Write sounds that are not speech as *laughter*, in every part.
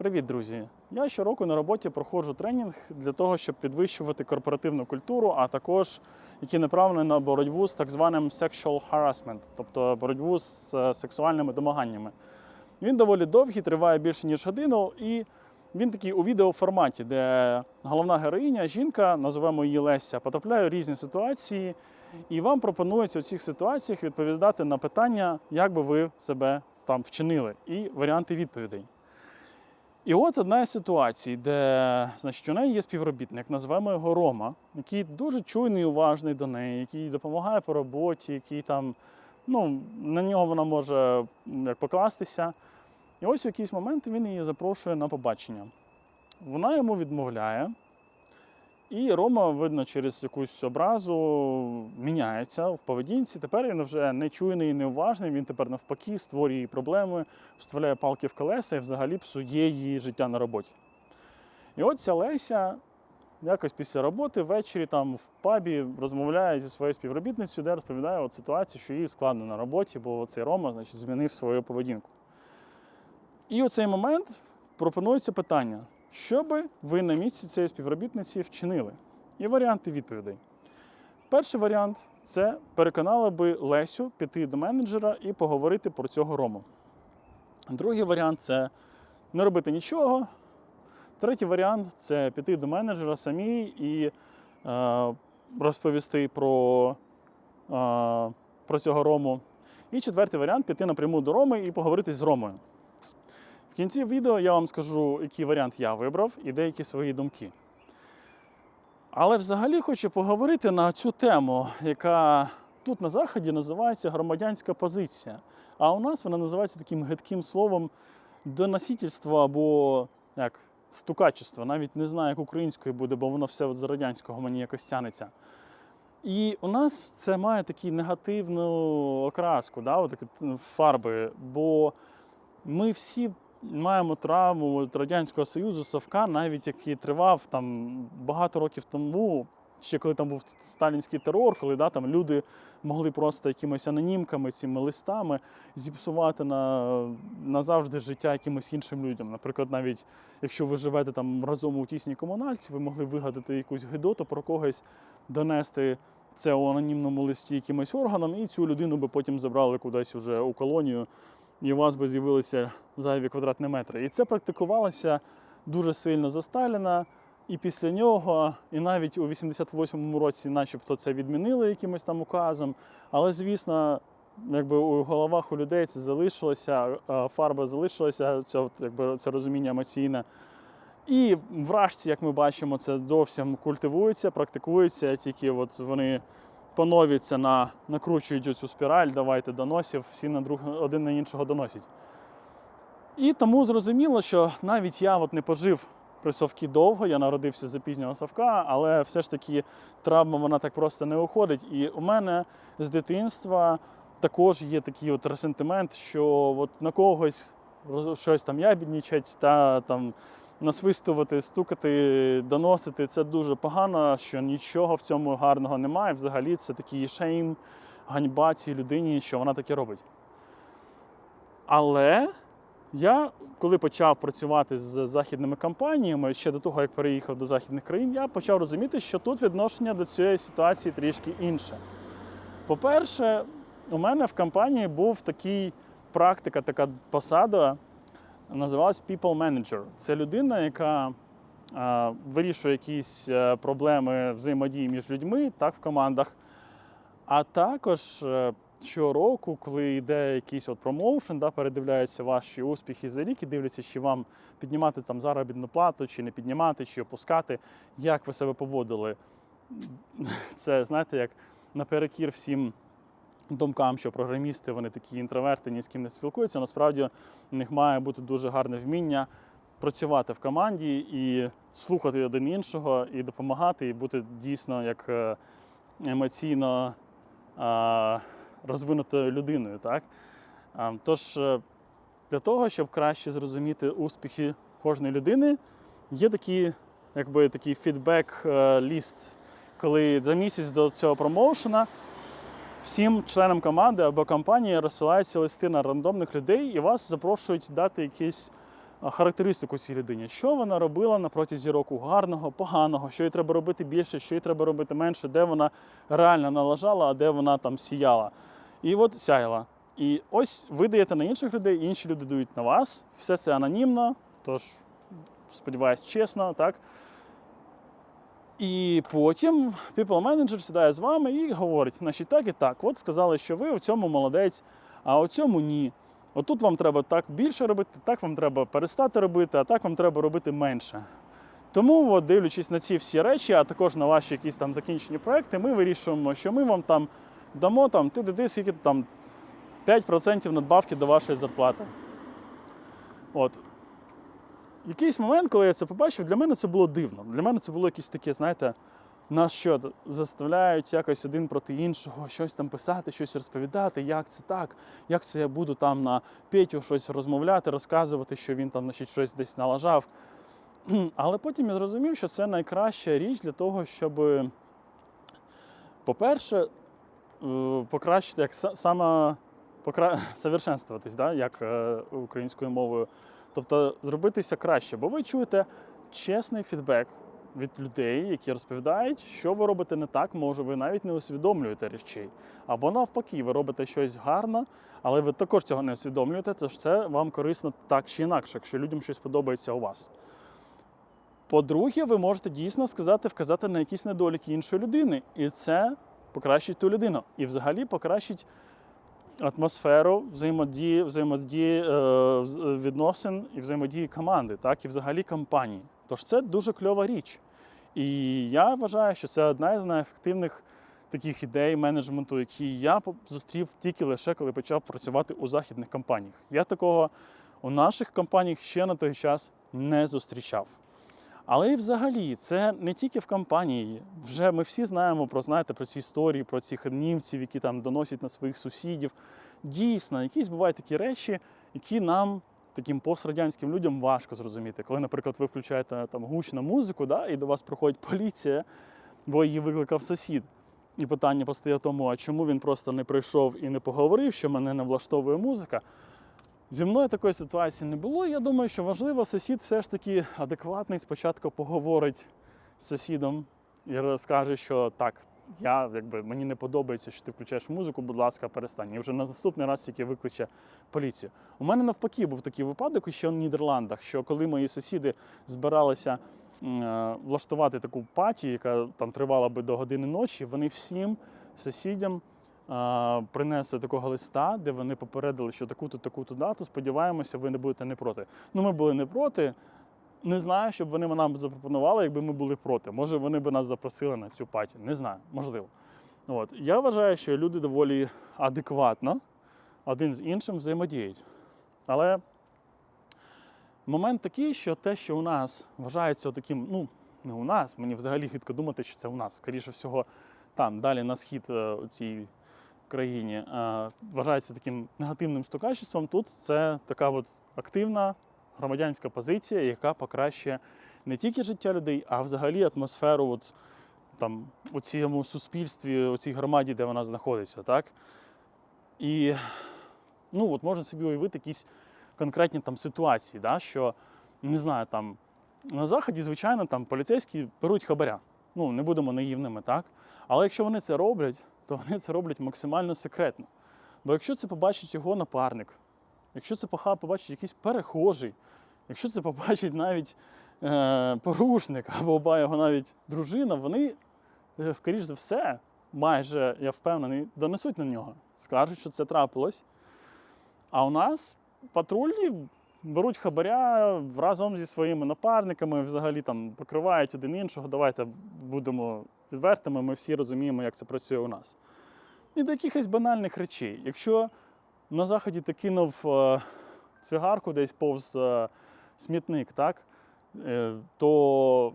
Привіт, друзі! Я щороку на роботі проходжу тренінг для того, щоб підвищувати корпоративну культуру, а також який направлений на боротьбу з так званим sexual harassment, тобто боротьбу з е, сексуальними домаганнями. Він доволі довгий, триває більше ніж годину, і він такий у відеоформаті, де головна героїня, жінка, називаємо її Леся, потрапляє у різні ситуації, і вам пропонується у цих ситуаціях відповідати на питання, як би ви себе там вчинили, і варіанти відповідей. І от одна із ситуацій, де значить, у неї є співробітник, називаємо його Рома, який дуже чуйний і уважний до неї, який допомагає по роботі, який там, ну, на нього вона може як покластися. І ось у якийсь момент він її запрошує на побачення. Вона йому відмовляє. І Рома, видно, через якусь образу міняється в поведінці. Тепер він вже не чуйний і неуважний. Він тепер навпаки створює проблеми, вставляє палки в колеса і взагалі псує її життя на роботі. І от ця Леся якось після роботи ввечері там в пабі розмовляє зі своєю співробітницею, де розповідає от ситуацію, що їй складно на роботі, бо цей Рома значить, змінив свою поведінку. І у цей момент пропонується питання: що би ви на місці цієї співробітниці вчинили? І варіанти відповідей. Перший варіант це переконали би Лесю піти до менеджера і поговорити про цього Рому. Другий варіант це не робити нічого. Третій варіант це піти до менеджера самій і е, розповісти про, е, про цього Рому. І четвертий варіант піти напряму до Роми і поговорити з Ромою. В кінці відео я вам скажу, який варіант я вибрав і деякі свої думки. Але взагалі хочу поговорити на цю тему, яка тут на Заході називається громадянська позиція. А у нас вона називається таким гидким словом доносительство або як стукачество. Навіть не знаю, як українською буде, бо воно все от з радянського мені якось тянеться. І у нас це має таку негативну окраску, да, от, такі фарби. Бо ми всі маємо травму від Радянського Союзу, Совка, навіть який тривав там багато років тому, ще коли там був сталінський терор, коли да, там люди могли просто якимись анонімками, цими листами зіпсувати на, назавжди життя якимось іншим людям. Наприклад, навіть якщо ви живете там разом у тісній комунальці, ви могли вигадати якусь гидоту про когось, донести це у анонімному листі якимось органам, і цю людину би потім забрали кудись уже у колонію і у вас би з'явилися зайві квадратні метри. І це практикувалося дуже сильно за Сталіна. І після нього, і навіть у 88-му році, начебто, це відмінили якимось там указом. Але, звісно, якби у головах у людей це залишилося, фарба залишилася, це, якби, це розуміння емоційне. І вражці, як ми бачимо, це зовсім культивується, практикується, тільки от вони поновіться на накручують цю спіраль, давайте доносів, всі на друг один на іншого доносять. І тому зрозуміло, що навіть я от не пожив при совкі довго, я народився за пізнього совка, але все ж таки травма вона так просто не уходить. І у мене з дитинства також є такий от ресентимент, що от на когось щось там ябіднічать та там насвистувати, стукати, доносити це дуже погано, що нічого в цьому гарного немає. Взагалі це такий шейм, ганьба цій людині, що вона таке робить. Але я, коли почав працювати з західними компаніями, ще до того, як переїхав до західних країн, я почав розуміти, що тут відношення до цієї ситуації трішки інше. По-перше, у мене в компанії був такий практика, така посада, називалась People Manager. Це людина, яка а, вирішує якісь е, проблеми взаємодії між людьми, так, в командах. А також е, щороку, коли йде якийсь от промоушен, да, передивляються ваші успіхи за рік і дивляться, чи вам піднімати там заробітну плату, чи не піднімати, чи опускати, як ви себе поводили. Це, знаєте, як наперекір всім думкам, що програмісти вони такі інтроверти, ні з ким не спілкуються. Насправді у них має бути дуже гарне вміння працювати в команді і слухати один іншого, і допомагати, і бути дійсно як е, емоційно а, розвинутою людиною. Так? А, Тож, е, для того, щоб краще зрозуміти успіхи кожної людини, є такі, якби, такий фідбек-ліст, коли за місяць до цього промоушена всім членам команди або компанії розсилаються листи на рандомних людей, і вас запрошують дати якийсь а, характеристику цій людині, що вона робила на протязі року гарного, поганого, що їй треба робити більше, що їй треба робити менше, де вона реально налажала, а де вона там сіяла. І от сяяла. І ось ви даєте на інших людей, інші люди дають на вас. Все це анонімно, тож, сподіваюсь, чесно, так. І потім people manager сідає з вами і говорить, значить, так і так. От сказали, що ви в цьому молодець, а у цьому ні. Отут вам треба так більше робити, так вам треба перестати робити, а так вам треба робити менше. Тому, от, дивлячись на ці всі речі, а також на ваші якісь там закінчені проекти, ми вирішуємо, що ми вам там дамо там, ти диди, скільки там 5% надбавки до вашої зарплати. От. Якийсь момент, коли я це побачив, для мене це було дивно. Для мене це було якесь таке, знаєте, нас що заставляють якось один проти іншого щось там писати, щось розповідати, як це так, як це я буду там на Петю щось розмовляти, розказувати, що він там значить, щось десь налажав. *clears throat* Але потім я зрозумів, що це найкраща річ для того, щоб, по-перше, покращити як са- саме покра... *laughs* совершенствуватись, да, як е, українською мовою. Тобто зробитися краще, бо ви чуєте чесний фідбек від людей, які розповідають, що ви робите не так, може, ви навіть не усвідомлюєте речей. Або навпаки, ви робите щось гарно, але ви також цього не усвідомлюєте, тож це вам корисно так чи інакше, якщо людям щось подобається у вас. По-друге, ви можете дійсно сказати, вказати на якісь недоліки іншої людини, і це покращить ту людину. І взагалі покращить атмосферу взаємодії, взаємодії е, відносин і взаємодії команди, так і взагалі компанії. Тож це дуже кльова річ. І я вважаю, що це одна із найефективних таких ідей менеджменту, які я зустрів тільки лише коли почав працювати у західних компаніях. Я такого у наших компаніях ще на той час не зустрічав. Але і взагалі, це не тільки в компанії. Вже ми всі знаємо про знаєте, про ці історії, про цих німців, які там доносять на своїх сусідів. Дійсно, якісь бувають такі речі, які нам, таким пострадянським людям, важко зрозуміти. Коли, наприклад, ви включаєте там гучну музику, да, і до вас приходить поліція, бо її викликав сусід. І питання постає тому, а чому він просто не прийшов і не поговорив, що мене не влаштовує музика. Зі мною такої ситуації не було. Я думаю, що важливо, сусід все ж таки адекватний. Спочатку поговорить з сусідом і розкаже, що так, я якби мені не подобається, що ти включаєш музику, будь ласка, перестань. І вже на наступний раз тільки викличе поліцію. У мене навпаки був такий випадок ще в Нідерландах, що коли мої сусіди збиралися е, влаштувати таку паті, яка там тривала би до години ночі, вони всім сусідям принесли такого листа, де вони попередили, що таку-то, таку-то дату. Сподіваємося, ви не будете не проти. Ну, ми були не проти. Не знаю, щоб вони нам запропонували, якби ми були проти. Може, вони б нас запросили на цю паті. Не знаю, можливо. От. Я вважаю, що люди доволі адекватно один з іншим взаємодіють. Але момент такий, що те, що у нас вважається таким, ну, не у нас, мені взагалі гидко думати, що це у нас. Скоріше всього, там, далі на схід е, цій країні вважається таким негативним стукачеством. Тут це така от активна громадянська позиція, яка покращує не тільки життя людей, а взагалі атмосферу от, там, у цьому суспільстві, у цій громаді, де вона знаходиться. Так? І ну, от можна собі уявити якісь конкретні там ситуації, да, що не знаю, там на заході, звичайно, там поліцейські беруть хабаря. Ну, не будемо наївними, так? Але якщо вони це роблять, то вони це роблять максимально секретно. Бо якщо це побачить його напарник, якщо це побачить якийсь перехожий, якщо це побачить навіть е, порушник або його навіть дружина, вони, е, скоріш за все, майже, я впевнений, донесуть на нього, скажуть, що це трапилось. А у нас патрульні беруть хабаря разом зі своїми напарниками, взагалі там покривають один іншого. Давайте будемо відвертими, ми всі розуміємо, як це працює у нас. І до якихось банальних речей. Якщо на заході ти кинув е, цигарку десь повз е, смітник, так, е, то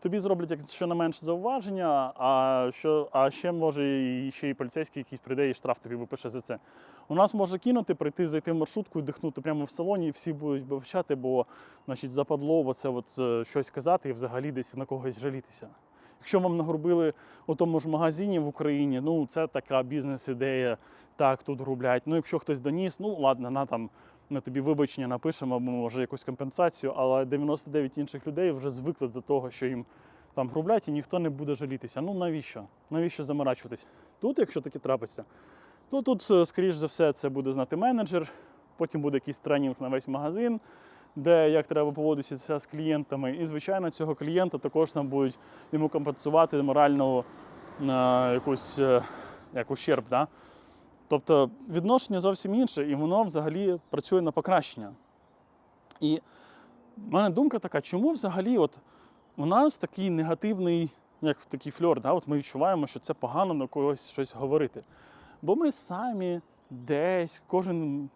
тобі зроблять як щонайменше зауваження, а, що, а ще може і ще і поліцейський якийсь прийде і штраф тобі випише за це. У нас може кинути, прийти, зайти в маршрутку дихнути прямо в салоні, і всі будуть вивчати, бо значить, западло оце от, щось казати і взагалі десь на когось жалітися. Якщо вам нагрубили у тому ж магазині в Україні, ну це така бізнес-ідея, так, тут грублять. Ну, якщо хтось доніс, ну ладно, на там ми тобі вибачення напишемо, або може якусь компенсацію, але 99 інших людей вже звикли до того, що їм там грублять, і ніхто не буде жалітися. Ну навіщо? Навіщо заморачуватись? Тут, якщо таке трапиться, то тут, е, скоріш за все, це буде знати менеджер, потім буде якийсь тренінг на весь магазин, де як треба поводитися з клієнтами. І, звичайно, цього клієнта також нам будуть йому компенсувати моральну е, якусь е, як ущерб. Да? Тобто відношення зовсім інше, і воно взагалі працює на покращення. І в мене думка така, чому взагалі от у нас такий негативний, як такий фльор, да? от ми відчуваємо, що це погано на когось щось говорити. Бо ми самі десь, кожен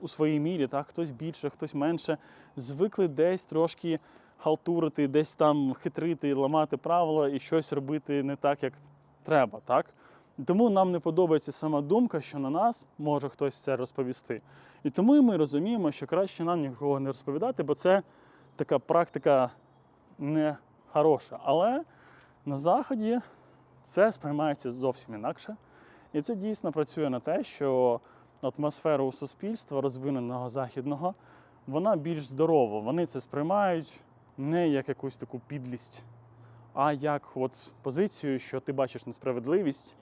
у своїй мірі, так, хтось більше, хтось менше, звикли десь трошки халтурити, десь там хитрити, ламати правила і щось робити не так, як треба. Так? Тому нам не подобається сама думка, що на нас може хтось це розповісти. І тому ми розуміємо, що краще нам нікого не розповідати, бо це така практика не хороша. Але на Заході це сприймається зовсім інакше. І це дійсно працює на те, що атмосфера у суспільства розвиненого західного, вона більш здорова. Вони це сприймають не як якусь таку підлість, а як от позицію, що ти бачиш несправедливість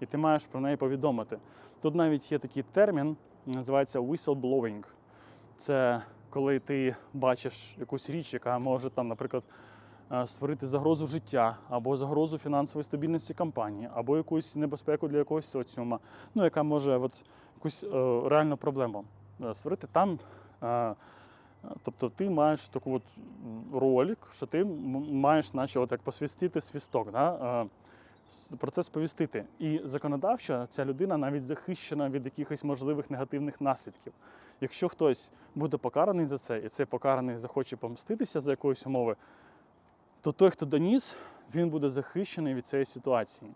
і ти маєш про неї повідомити. Тут навіть є такий термін, називається whistleblowing. Це коли ти бачиш якусь річ, яка може там, наприклад, створити загрозу життя, або загрозу фінансової стабільності компанії, або якусь небезпеку для якогось соціума, ну яка може от, якусь е, реальну проблему е, створити там. е, Тобто ти маєш таку от роль, що ти маєш, наче от як посвістити свісток, да? е, про це сповістити. І законодавчо ця людина навіть захищена від якихось можливих негативних наслідків. Якщо хтось буде покараний за це, і цей покараний захоче помститися за якоїсь умови, то той, хто доніс, він буде захищений від цієї ситуації.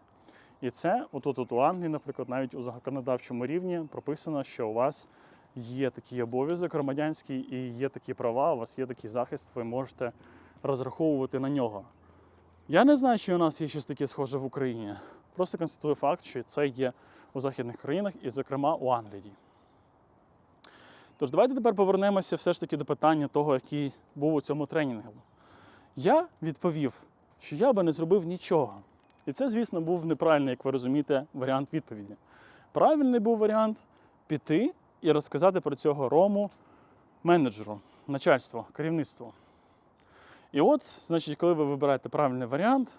І це, отут от у Англії, наприклад, навіть у законодавчому рівні прописано, що у вас є такий обов'язок громадянський і є такі права, у вас є такий захист, ви можете розраховувати на нього. Я не знаю, чи у нас є щось таке схоже в Україні. Просто констатую факт, що це є у західних країнах і, зокрема, у Англії. Тож давайте тепер повернемося все ж таки до питання того, який був у цьому тренінгу. Я відповів, що я би не зробив нічого. І це, звісно, був неправильний, як ви розумієте, варіант відповіді. Правильний був варіант піти і розказати про цього рому менеджеру, начальству, керівництву. І от, значить, коли ви вибираєте правильний варіант,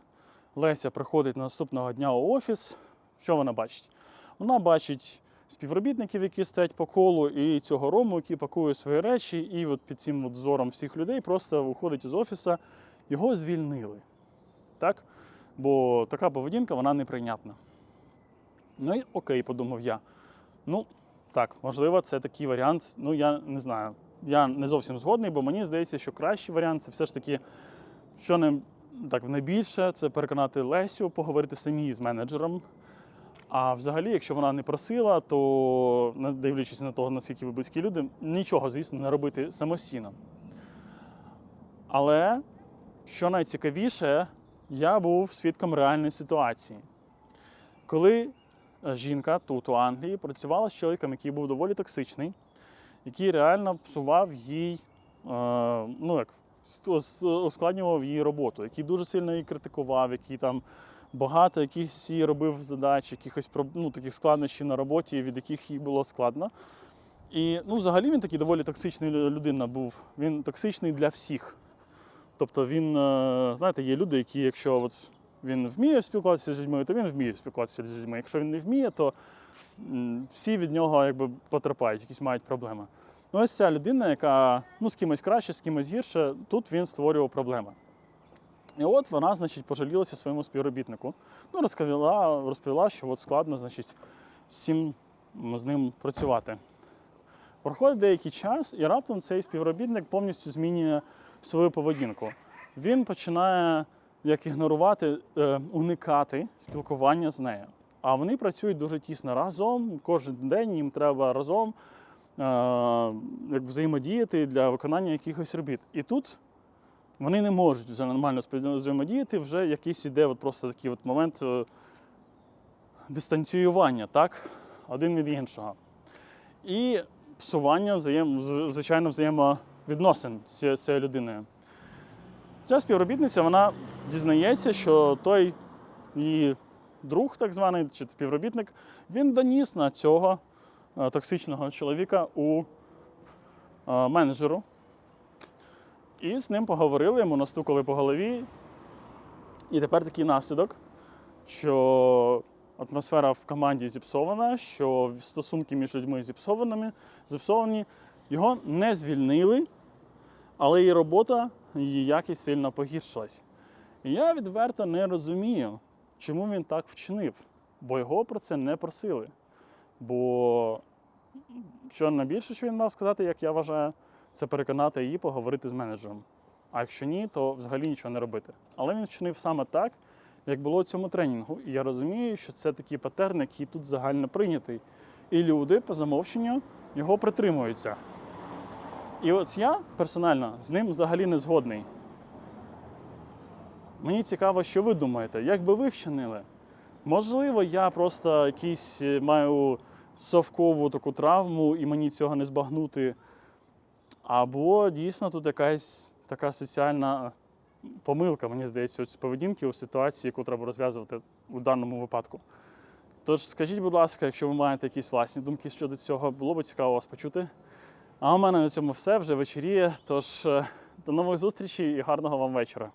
Леся приходить наступного дня у офіс. Що вона бачить? Вона бачить співробітників, які стоять по колу, і цього рому, який пакує свої речі, і от під цим от зором всіх людей просто виходить із офіса, його звільнили. Так? Бо така поведінка вона неприйнятна. Ну і окей, подумав я. Ну, так, можливо, це такий варіант. Ну, я не знаю. Я не зовсім згодний, бо мені здається, що кращий варіант це все ж таки, що не так найбільше, це переконати Лесю, поговорити самі з менеджером. А взагалі, якщо вона не просила, то не дивлячись на того, наскільки ви близькі люди, нічого, звісно, не робити самостійно. Але що найцікавіше, я був свідком реальної ситуації. Коли е, жінка тут у Англії працювала з чоловіком, який був доволі токсичний, який реально псував їй, е, ну як ускладнював її роботу, який дуже сильно її критикував, який там багато якихось їй робив задач, якихось ну, таких складнощів на роботі, від яких їй було складно. І ну, взагалі він такий доволі токсичний людина був. Він токсичний для всіх. Тобто він, е, знаєте, є люди, які, якщо от він вміє спілкуватися з людьми, то він вміє спілкуватися з людьми. Якщо він не вміє, то всі від нього якби потерпають, якісь мають проблеми. Ну, ось ця людина, яка ну, з кимось краще, з кимось гірше, тут він створював проблеми. І от вона, значить, пожалілася своєму співробітнику. Ну, розповіла, розповіла, що от складно, значить, з цим з ним працювати. Проходить деякий час, і раптом цей співробітник повністю змінює свою поведінку. Він починає як ігнорувати, е, уникати спілкування з нею. А вони працюють дуже тісно разом. Кожен день їм треба разом е, як взаємодіяти для виконання якихось робіт. І тут вони не можуть вже нормально взаємодіяти, вже якийсь іде от просто такий от момент е, дистанціювання, так? Один від іншого. І псування взаєм, звичайно взаємовідносин з цією- людиною. Ця співробітниця вона дізнається, що той її друг, так званий, чи співробітник, він доніс на цього е, токсичного чоловіка у е, менеджеру. І з ним поговорили, йому настукали по голові. І тепер такий наслідок, що атмосфера в команді зіпсована, що стосунки між людьми зіпсованими, зіпсовані. Його не звільнили, але її робота, її якість сильно погіршилась. І я відверто не розумію, чому він так вчинив, бо його про це не просили. Бо що найбільше, що він мав сказати, як я вважаю, це переконати її поговорити з менеджером. А якщо ні, то взагалі нічого не робити. Але він вчинив саме так, як було у цьому тренінгу. І я розумію, що це такий патерн, який тут загально прийнятий. І люди по замовченню його притримуються. І ось я персонально з ним взагалі не згодний. Мені цікаво, що ви думаєте, як би ви вчинили? Можливо, я просто якийсь е, маю совкову таку травму і мені цього не збагнути. Або дійсно тут якась така соціальна помилка, мені здається, з поведінки у ситуації, яку треба розв'язувати у даному випадку. Тож скажіть, будь ласка, якщо ви маєте якісь власні думки щодо цього, було б цікаво вас почути. А у мене на цьому все вже вечоріє. Тож е, до нових зустрічей і гарного вам вечора.